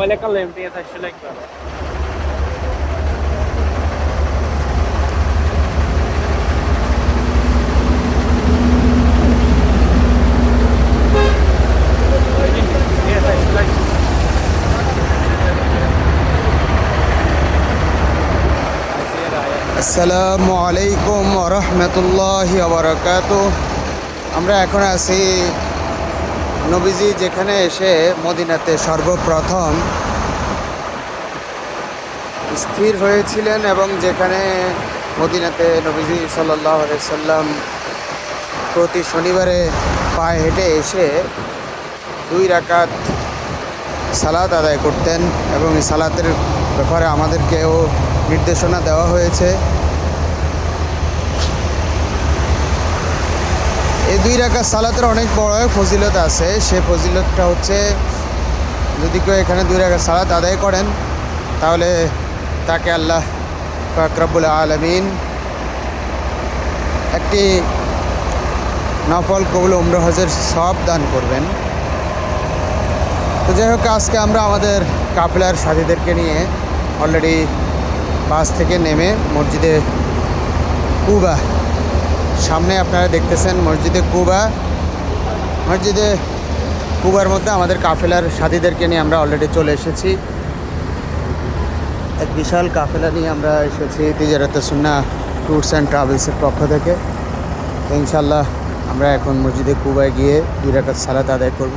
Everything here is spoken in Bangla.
Olha que. Tem essa estila aqui. আসসালামু আলাইকুম রহমতুল্লাহ আবরকাত আমরা এখন আছি নবীজি যেখানে এসে মদিনাতে সর্বপ্রথম স্থির হয়েছিলেন এবং যেখানে মদিনাতে নবীজি সাল্লাম প্রতি শনিবারে পায়ে হেঁটে এসে দুই রাকাত সালাত আদায় করতেন এবং এই সালাতের ব্যাপারে আমাদেরকেও নির্দেশনা দেওয়া হয়েছে। দুই রাকাত সালাতের অনেক বড় ফজিলত আছে। সে ফজিলতটা হচ্ছে, যদি কেউ এখানে দুই রাকাত সালাত আদায় করেন, তাহলে তাকে আল্লাহ ফাকরাবুল আলমিন একটি নফল কবুল উমর হজের সব দান করবেন। তো যাই হোক আজকে আমরা আমাদের কাফেলার সাথীদেরকে নিয়ে অলরেডি বাস থেকে নেমে মসজিদে কুবা সামনে আপনারা দেখতেছেন মসজিদে কুবা। মসজিদে কুবার মধ্যে আমাদের কাফেলার সাথীদেরকে নিয়ে আমরা অলরেডি চলে এসেছি। এক বিশাল কাফেলা নিয়ে আমরা এসেছি তিজারাতে সুন্না ট্যুরস অ্যান্ড ট্রাভেলসের পক্ষ থেকে। ইনশাল্লাহ আমরা এখন মসজিদে কুবায় গিয়ে দুই রাকাত সালাত আদায় করব।